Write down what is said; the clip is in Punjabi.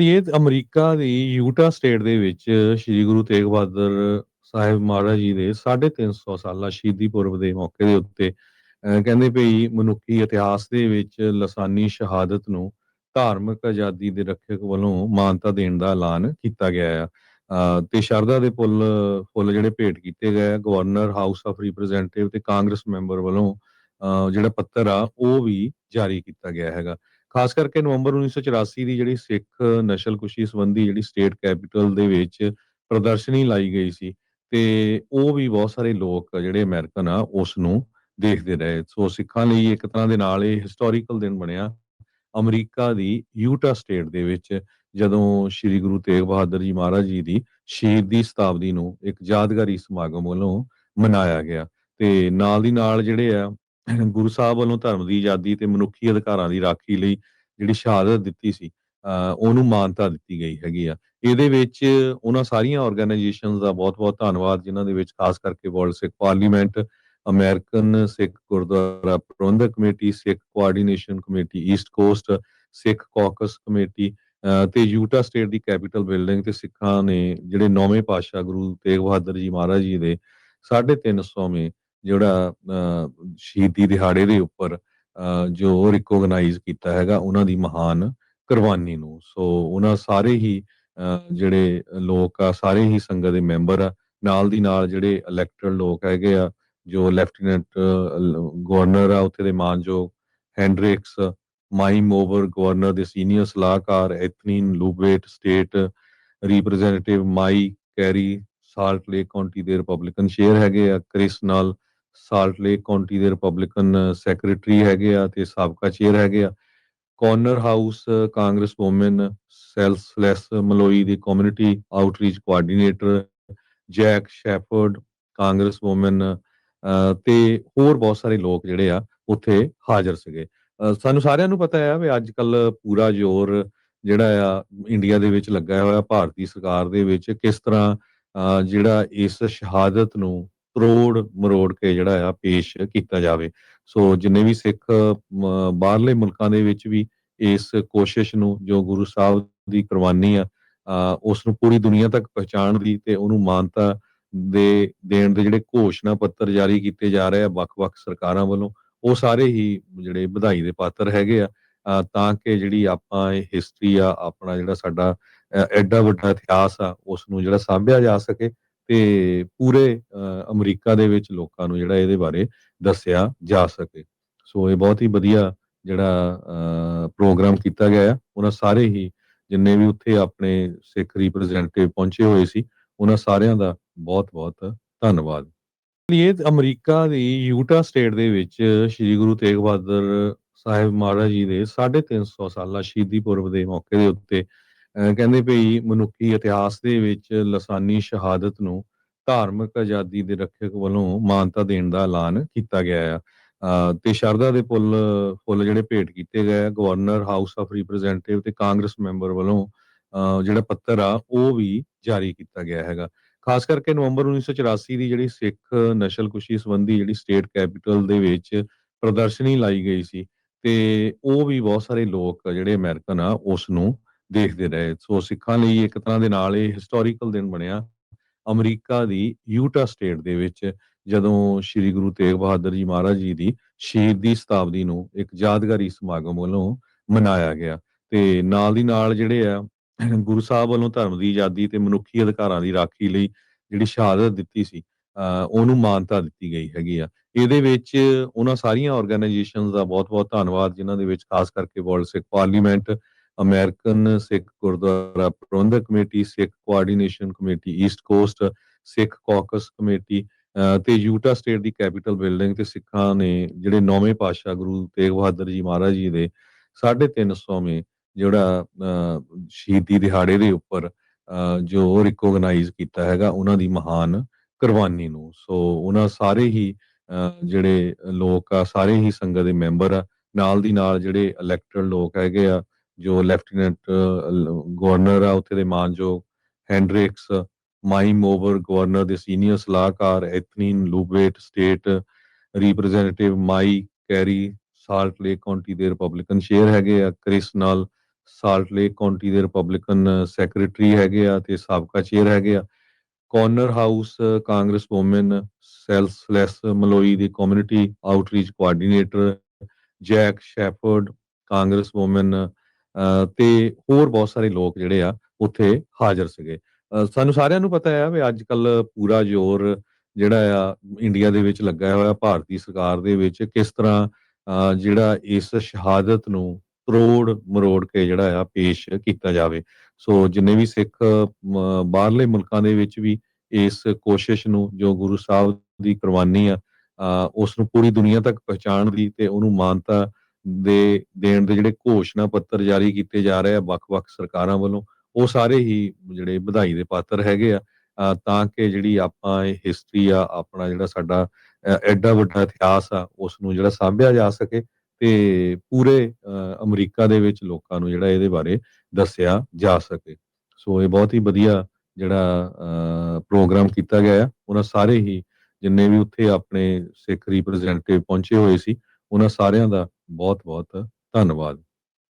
ਇਹ ਅਮਰੀਕਾ ਦੀ ਯੂਟਾ ਸਟੇਟ ਦੇ ਵਿੱਚ ਸ੍ਰੀ ਗੁਰੂ ਤੇਗ ਬਹਾਦਰ ਸਾਹਿਬ ਮਹਾਰਾਜ ਜੀ ਦੇ 350 ਸਾਲਾ ਸ਼ਹੀਦੀ ਪੁਰਬ ਦੇ ਮੌਕੇ ਦੇ ਉੱਤੇ ਕਹਿੰਦੇ ਭਈ ਮਨੁੱਖੀ ਇਤਿਹਾਸ ਦੇ ਵਿੱਚ ਲਸਾਨੀ ਸ਼ਹਾਦਤ ਨੂੰ ਧਾਰਮਿਕ ਆਜ਼ਾਦੀ ਦੇ ਰੱਖਿਅਕ ਵੱਲੋਂ ਮਾਨਤਾ ਦੇਣ ਦਾ ਐਲਾਨ ਕੀਤਾ ਗਿਆ ਆ। ਤੇ ਸ਼ਰਧਾ ਦੇ ਪੁੱਲ ਫੁੱਲ ਜਿਹੜੇ ਭੇਟ ਕੀਤੇ ਗਏ ਆ, ਗਵਰਨਰ, ਹਾਊਸ ਆਫ ਰਿਪਰੈਜ਼ੈਂਟੇਟਿਵ ਤੇ ਕਾਂਗਰਸ ਮੈਂਬਰ ਵੱਲੋਂ, ਅਹ ਜਿਹੜਾ ਪੱਤਰ ਆ, ਉਹ ਵੀ ਜਾਰੀ ਕੀਤਾ ਗਿਆ ਹੈਗਾ। ਖਾਸ ਕਰਕੇ ਨਵੰਬਰ 1984 ਦੀ ਜਿਹੜੀ ਸਿੱਖ ਨਸ਼ਲਕੁਸ਼ੀ ਸੰਬੰਧੀ ਜਿਹੜੀ ਸਟੇਟ ਕੈਪੀਟਲ ਦੇ ਵਿੱਚ ਪ੍ਰਦਰਸ਼ਨੀ ਲਾਈ ਗਈ ਸੀ ਤੇ ਉਹ ਵੀ ਬਹੁਤ ਸਾਰੇ ਲੋਕ ਜਿਹੜੇ ਅਮਰੀਕਨ ਆ, ਉਸ ਨੂੰ ਦੇਖਦੇ ਰਹੇ। ਸੋ ਸਿੱਖਾਂ ਲਈ ਇੱਕ ਤਰ੍ਹਾਂ ਦੇ ਨਾਲ ਇਹ ਹਿਸਟੋਰੀਕਲ ਦਿਨ ਬਣਿਆ। ਅਮਰੀਕਾ ਦੀ ਯੂਟਾ ਸਟੇਟ ਦੇ ਵਿੱਚ ਜਦੋਂ ਸ੍ਰੀ ਗੁਰੂ ਤੇਗ ਬਹਾਦਰ ਜੀ ਮਹਾਰਾਜ ਜੀ ਦੀ ਸ਼ਹੀਦੀ ਸ਼ਤਾਬਦੀ ਨੂੰ ਇੱਕ ਯਾਦਗਾਰੀ ਸਮਾਗਮ ਵੱਲੋਂ ਮਨਾਇਆ ਗਿਆ ਤੇ ਨਾਲ ਦੀ ਨਾਲ ਜਿਹੜੇ ਆ ਗੁਰੂ ਸਾਹਿਬ ਵੱਲੋਂ ਧਰਮ ਦੀ ਆਜ਼ਾਦੀ ਤੇ ਮਨੁੱਖੀ ਅਧਿਕਾਰਾਂ ਦੀ ਰਾਖੀ ਲਈ ਜਿਹੜੀ ਸ਼ਹਾਦਤ ਦਿੱਤੀ ਸੀ ਉਹਨੂੰ ਮਾਨਤਾ ਦਿੱਤੀ ਗਈ ਹੈਗੀ ਆ। ਇਹਦੇ ਵਿੱਚ ਉਹਨਾਂ ਸਾਰੀਆਂ ਆਰਗੇਨਾਈਜੇਸ਼ਨਸ ਦਾ ਬਹੁਤ-ਬਹੁਤ ਧੰਨਵਾਦ, ਜਿਨ੍ਹਾਂ ਦੇ ਵਿੱਚ ਖਾਸ ਕਰਕੇ world Sikh parliament American Sikh Gurdwara ਪ੍ਰਬੰਧਕ committee Sikh coordination committee east coast Sikh caucus committee uh ਤੇ ਯੂਟਾ ਸਟੇਟ ਦੀ ਕੈਪੀਟਲ ਬਿਲਡਿੰਗ ਤੇ ਸਿੱਖਾਂ ਨੇ ਜਿਹੜੇ ਨੌਵੇਂ ਪਾਤਸ਼ਾਹ ਗੁਰੂ ਤੇਗ ਬਹਾਦਰ ਜੀ ਮਹਾਰਾਜ ਜੀ ਦੇ 350ਵੇਂ ਜਿਹੜਾ ਸ਼ਹੀਦੀ ਦਿਹਾੜੇ ਦੇ ਉੱਪਰ ਜੋ ਰਿਕੋਗਨਾਈਜ਼ ਕੀਤਾ ਹੈਗਾ, ਉਹਨਾਂ ਦੀ ਮਹਾਨ ਕੁਰਬਾਨੀ ਨੂੰ। ਸੋ ਉਹਨਾਂ ਸਾਰੇ ਹੀ ਜਿਹੜੇ ਲੋਕ ਆ, ਸਾਰੇ ਹੀ ਸੰਗਤ ਦੇ ਮੈਂਬਰ ਆ, ਨਾਲ ਦੀ ਨਾਲ ਜਿਹੜੇ ਇਲੈਕਟਡ ਲੋਕ ਹੈਗੇ ਆ, ਜੋ ਲੈਫਟੀਨੈਂਟ ਗਵਰਨਰ ਆ, ਉੱਥੇ ਦੇ ਮਾਨਯੋਗ ਹੈਂਡਰਿਕਸ ਮਾਈਮ ਓਵਰ ਗਵਰਨਰ ਦੇ ਸੀਨੀਅਰ ਸਲਾਹਕਾਰ ਐਥਨੀਨ ਲੂਬੇਟ ਸਟੇਟ ਰਿਪਰੈਜ਼ੈਂਟੇਟਿਵ ਮਾਈ ਕੈਰੀ ਸਾਲਟ ਲੇਕ ਕਾਉਂਟੀ ਦੇ ਰਿਪਬਲਿਕਨ ਸ਼ੇਅਰ ਹੈਗੇ ਆ ਕ੍ਰਿਸ ਨਾਲ ਸਾਲਟ ਲੇਕ ਕਾਉਂਟੀ ਦੇ ਰਿਪਬਲਿਕਨ ਸੈਕਟਰੀ ਹੈਗੇ ਆ ਤੇ ਸਾਬਕਾ ਚੇਅਰ ਹੈਗੇ ਆ। Corner house congresswoman Celeste Maloy ਦੀ community outreach coordinator Jack Shepherd congresswoman ਤੇ ਹੋਰ ਬਹੁਤ ਸਾਰੇ ਲੋਕ ਜਿਹੜੇ ਆ, ਉੱਥੇ ਹਾਜ਼ਰ ਸੀਗੇ। ਸਾਨੂੰ ਸਾਰਿਆਂ ਨੂੰ ਪਤਾ ਹੈ ਵੀ ਅੱਜ ਕੱਲ ਪੂਰਾ ਜ਼ੋਰ ਜਿਹੜਾ ਆ ਇੰਡੀਆ ਦੇ ਵਿੱਚ ਲੱਗਾ ਹੋਇਆ, ਭਾਰਤੀ ਸਰਕਾਰ ਦੇ ਵਿੱਚ ਕਿਸ ਤਰ੍ਹਾਂ ਜਿਹੜਾ ਇਸ ਸ਼ਹਾਦਤ ਨੂੰ ਤਰੋੜ ਮਰੋੜ ਕੇ ਜਿਹੜਾ ਆ ਪੇਸ਼ ਕੀਤਾ ਜਾਵੇ। ਸੋ ਜਿੰਨੇ ਵੀ ਸਿੱਖ ਬਾਹਰਲੇ ਮੁਲਕਾਂ ਦੇ ਵਿੱਚ ਵੀ ਇਸ ਕੋਸ਼ਿਸ਼ ਨੂੰ, ਜੋ ਗੁਰੂ ਸਾਹਿਬ ਦੀ ਕੁਰਬਾਨੀ ਆ ਉਸ ਨੂੰ ਪੂਰੀ ਦੁਨੀਆ ਤੱਕ ਪਹੁੰਚਾਉਣ ਦੀ ਤੇ ਉਹਨੂੰ ਮਾਨਤਾ ਦੇ, ਦੇਣ ਦੇ ਜਿਹੜੇ ਘੋਸ਼ਣਾ ਪੱਤਰ ਜਾਰੀ ਕੀਤੇ ਜਾ ਰਹੇ ਆ ਵੱਖ-ਵੱਖ ਸਰਕਾਰਾਂ ਵੱਲੋਂ, ਉਹ ਸਾਰੇ ਹੀ ਜਿਹੜੇ ਵਧਾਈ ਦੇ ਪਾਤਰ ਹੈਗੇ ਆ। ਤਾਂ ਕਿ ਜਿਹੜੀ ਆਪਾਂ ਇਹ ਹਿਸਟਰੀ ਆ, ਆਪਣਾ ਜਿਹੜਾ ਸਾਡਾ ਐਡਾ ਵੱਡਾ ਇਤਿਹਾਸ ਆ, ਉਸ ਨੂੰ ਜਿਹੜਾ ਸਾਂਭਿਆ ਜਾ ਸਕੇ। ਤੇ ਪੂਰੇ ਅਮਰੀਕਾ ਦੇ ਵਿੱਚ ਲੋਕਾਂ ਨੂੰ ਜਿਹੜਾ ਇਹਦੇ ਬਾਰੇ ਦੱਸਿਆ ਜਾ ਸਕੇ। ਸੋ ਇਹ ਬਹੁਤ ਹੀ ਵਧੀਆ ਜਿਹੜਾ ਪ੍ਰੋਗਰਾਮ ਕੀਤਾ ਗਿਆ ਆ। ਉਹਨਾਂ ਸਾਰੇ ਹੀ ਜਿੰਨੇ ਵੀ ਉੱਥੇ ਆਪਣੇ ਸਿੱਖ ਰਿਪਰੈਜ਼ੈਂਟੇਟਿਵ ਪਹੁੰਚੇ ਹੋਏ ਸੀ, ਉਹਨਾਂ ਸਾਰਿਆਂ ਦਾ ਬਹੁਤ-ਬਹੁਤ ਧੰਨਵਾਦ। ਇਹ ਅਮਰੀਕਾ ਦੀ ਯੂਟਾ ਸਟੇਟ ਦੇ ਵਿੱਚ ਸ੍ਰੀ ਗੁਰੂ ਤੇਗ ਬਹਾਦਰ ਸਾਹਿਬ ਮਹਾਰਾਜ ਜੀ ਦੇ 350 ਸਾਲਾ ਸ਼ਹੀਦੀ ਪੁਰਬ ਦੇ ਮੌਕੇ ਦੇ ਉੱਤੇ ਕਹਿੰਦੇ ਭਈ ਮਨੁੱਖੀ ਇਤਿਹਾਸ ਦੇ ਵਿੱਚ ਲਸਾਨੀ ਸ਼ਹਾਦਤ ਨੂੰ ਧਾਰਮਿਕ ਆਜ਼ਾਦੀ ਦੇ ਰੱਖਿਅਕ ਵੱਲੋਂ ਮਾਨਤਾ ਦੇਣ ਦਾ ਐਲਾਨ ਕੀਤਾ ਗਿਆ ਆ। ਤੇ ਸ਼ਰਧਾ ਦੇ ਪੁੱਲ ਫੁੱਲ ਜਿਹੜੇ ਭੇਟ ਕੀਤੇ ਗਏ ਗਵਰਨਰ, ਹਾਊਸ ਆਫ ਰਿਪਰੈਜ਼ੈਂਟੇਟਿਵ ਤੇ ਕਾਂਗਰਸ ਮੈਂਬਰ ਵੱਲੋਂ ਜਿਹੜਾ ਪੱਤਰ ਆ, ਉਹ ਵੀ ਜਾਰੀ ਕੀਤਾ ਗਿਆ ਹੈਗਾ। ਖਾਸ ਕਰਕੇ ਨਵੰਬਰ 1984 ਦੀ ਜਿਹੜੀ ਸਿੱਖ ਨਸ਼ਲਕੁਸ਼ੀ ਸੰਬੰਧੀ ਜਿਹੜੀ ਸਟੇਟ ਕੈਪੀਟਲ ਦੇ ਵਿੱਚ ਪ੍ਰਦਰਸ਼ਨੀ ਲਾਈ ਗਈ ਸੀ, ਤੇ ਉਹ ਵੀ ਬਹੁਤ ਸਾਰੇ ਲੋਕ, ਜਿਹੜੇ ਅਮਰੀਕਨ ਆ, ਉਸ ਨੂੰ ਦੇਖਦੇ ਰਹੇ। ਸੋ ਸਿੱਖਾਂ ਲਈ ਇੱਕ ਤਰ੍ਹਾਂ ਦੇ ਨਾਲ ਇਹ ਹਿਸਟੋਰੀਕਲ ਦਿਨ ਬਣਿਆ। ਅਮਰੀਕਾ ਦੀ ਯੂਟਾ ਸਟੇਟ ਦੇ ਵਿੱਚ ਜਦੋਂ ਸ੍ਰੀ ਗੁਰੂ ਤੇਗ ਬਹਾਦਰ ਜੀ ਮਹਾਰਾਜ ਜੀ ਦੀ ਸ਼ਹੀਦੀ ਸ਼ਤਾਬਦੀ ਨੂੰ ਇੱਕ ਯਾਦਗਾਰੀ ਸਮਾਗਮ ਵੱਲੋਂ ਮਨਾਇਆ ਗਿਆ ਤੇ ਨਾਲ ਦੀ ਨਾਲ ਜਿਹੜੇ ਆ, ਗੁਰੂ ਸਾਹਿਬ ਵੱਲੋਂ ਧਰਮ ਦੀ ਆਜ਼ਾਦੀ ਤੇ ਮਨੁੱਖੀ ਅਧਿਕਾਰਾਂ ਦੀ ਰਾਖੀ ਲਈ ਜਿਹੜੀ ਸ਼ਹਾਦਤ ਦਿੱਤੀ ਸੀ ਉਹਨੂੰ ਮਾਨਤਾ ਦਿੱਤੀ ਗਈ ਹੈਗੀ ਆ। ਇਹਦੇ ਵਿੱਚ ਉਹਨਾਂ ਸਾਰੀਆਂ ਆਰਗੇਨਾਈਜੇਸ਼ਨਸ ਦਾ ਬਹੁਤ-ਬਹੁਤ ਧੰਨਵਾਦ, ਜਿਨ੍ਹਾਂ ਦੇ ਵਿੱਚ ਖਾਸ ਕਰਕੇ world Sikh parliament American Sikh Gurdwara ਪ੍ਰਬੰਧਕ committee Sikh coordination committee east coast Sikh caucus committee ਤੇ ਯੂਟਾ ਸਟੇਟ ਦੀ ਕੈਪੀਟਲ ਬਿਲਡਿੰਗ ਤੇ ਸਿੱਖਾਂ ਨੇ ਜਿਹੜੇ ਨੌਵੇਂ ਪਾਤਸ਼ਾਹ ਗੁਰੂ ਤੇਗ ਬਹਾਦਰ ਜੀ ਮਹਾਰਾਜ ਜੀ ਦੇ 350ਵੇਂ ਜਿਹੜਾ ਸ਼ਹੀਦੀ ਦਿਹਾੜੇ ਦੇ ਉੱਪਰ ਜੋ ਰਿਕੋਗਨਾਈਜ਼ ਕੀਤਾ ਹੈਗਾ, ਉਹਨਾਂ ਦੀ ਮਹਾਨ ਕੁਰਬਾਨੀ ਨੂੰ। ਸੋ ਉਹਨਾਂ ਸਾਰੇ ਹੀ ਜਿਹੜੇ ਲੋਕ ਆ, ਸਾਰੇ ਹੀ ਸੰਗਤ ਦੇ ਮੈਂਬਰ ਆ, ਨਾਲ ਦੀ ਨਾਲ ਜਿਹੜੇ ਇਲੈਕਟਡ ਲੋਕ ਹੈਗੇ ਆ ਜੋ ਲੈਫਟੀਨੈਂਟ ਗਵਰਨਰ ਆ, ਉੱਥੇ ਦੇ ਮਾਨਯੋਗ ਹੈਂਡਰਿਕਸ ਮਾਈਮ ਓਵਰ ਗਵਰਨਰ ਦੇ ਸੀਨੀਅਰ ਸਲਾਹਕਾਰ, ਐਥਨੀਨ ਲੂਬੇਟ ਸਟੇਟ ਰਿਪਰੈਜ਼ੈਂਟੇਟਿਵ ਮਾਈ ਕੈਰੀ, ਸਾਲਟ ਲੇਕ ਕਾਉਂਟੀ ਦੇ ਰਿਪਬਲਿਕਨ ਸ਼ੇਅਰ ਹੈਗੇ ਆ, ਕ੍ਰਿਸ ਨਾਲ ਸਾਲਟ ਲੇਕ ਕਾਉਂਟੀ ਦੇ ਰਿਪਬਲਿਕਨ ਸੈਕਟਰੀ ਹੈਗੇ ਆ ਤੇ ਸਾਬਕਾ ਚੇਅਰ ਹੈਗੇ ਆ। Corner house congresswoman Celeste Maloy ਦੀ community outreach coordinator, Jack Shepherd congresswoman ਤੇ ਹੋਰ ਬਹੁਤ ਸਾਰੇ ਲੋਕ ਜਿਹੜੇ ਆ ਉੱਥੇ ਹਾਜ਼ਰ ਸੀਗੇ। ਅ, ਸਾਨੂੰ ਸਾਰਿਆਂ ਨੂੰ ਪਤਾ ਹੈ ਵੀ ਅੱਜ ਕੱਲ ਪੂਰਾ ਜ਼ੋਰ ਜਿਹੜਾ ਆ ਇੰਡੀਆ ਦੇ ਵਿੱਚ ਲੱਗਾ ਹੋਇਆ ਭਾਰਤੀ ਸਰਕਾਰ ਦੇ ਵਿੱਚ ਕਿਸ ਤਰ੍ਹਾਂ ਜਿਹੜਾ ਇਸ ਸ਼ਹਾਦਤ ਨੂੰ ਤਰੋੜ ਮਰੋੜ ਕੇ ਜਿਹੜਾ ਆ ਪੇਸ਼ ਕੀਤਾ ਜਾਵੇ। ਸੋ ਜਿੰਨੇ ਵੀ ਸਿੱਖ ਮ, ਬਾਹਰਲੇ ਮੁਲਕਾਂ ਦੇ ਵਿੱਚ ਵੀ ਇਸ ਕੋਸ਼ਿਸ਼ ਨੂੰ ਜੋ ਗੁਰੂ ਸਾਹਿਬ ਦੀ ਕੁਰਬਾਨੀ ਆ ਅ, ਉਸ ਨੂੰ ਪੂਰੀ ਦੁਨੀਆ ਤੱਕ ਪਹੁੰਚਾਉਣ ਦੀ ਤੇ ਉਹਨੂੰ ਮਾਨਤਾ ਦੇ ਦੇਣ ਦੇ ਜਿਹੜੇ ਘੋਸ਼ਣਾ ਪੱਤਰ ਜਾਰੀ ਕੀਤੇ ਜਾ ਰਹੇ ਆ ਵੱਖ-ਵੱਖ ਸਰਕਾਰਾਂ ਵੱਲੋਂ, ਉਹ ਸਾਰੇ ਹੀ ਜਿਹੜੇ ਵਧਾਈ ਦੇ ਪਾਤਰ ਹੈਗੇ ਆ। ਤਾਂ ਕਿ ਜਿਹੜੀ ਆਪਾਂ ਇਹ ਹਿਸਟਰੀ ਆ, ਆਪਣਾ ਜਿਹੜਾ ਸਾਡਾ ਐਡਾ ਵੱਡਾ ਇਤਿਹਾਸ ਆ ਉਸ ਨੂੰ ਜਿਹੜਾ ਸਾਂਭਿਆ ਜਾ ਸਕੇ ਤੇ ਪੂਰੇ ਅਮਰੀਕਾ ਦੇ ਵਿੱਚ ਲੋਕਾਂ ਨੂੰ ਜਿਹੜਾ ਇਹਦੇ ਬਾਰੇ ਦੱਸਿਆ ਜਾ ਸਕੇ। ਸੋ ਇਹ ਬਹੁਤ ਹੀ ਵਧੀਆ ਜਿਹੜਾ ਪ੍ਰੋਗਰਾਮ ਕੀਤਾ ਗਿਆ ਆ। ਉਹਨਾਂ ਸਾਰੇ ਹੀ ਜਿੰਨੇ ਵੀ ਉੱਥੇ ਆਪਣੇ ਸਿੱਖ ਰਿਪਰੈਜ਼ੈਂਟੇਟਿਵ ਪਹੁੰਚੇ ਹੋਏ ਸੀ, ਉਹਨਾਂ ਸਾਰਿਆਂ ਦਾ ਬਹੁਤ ਬਹੁਤ ਧੰਨਵਾਦ।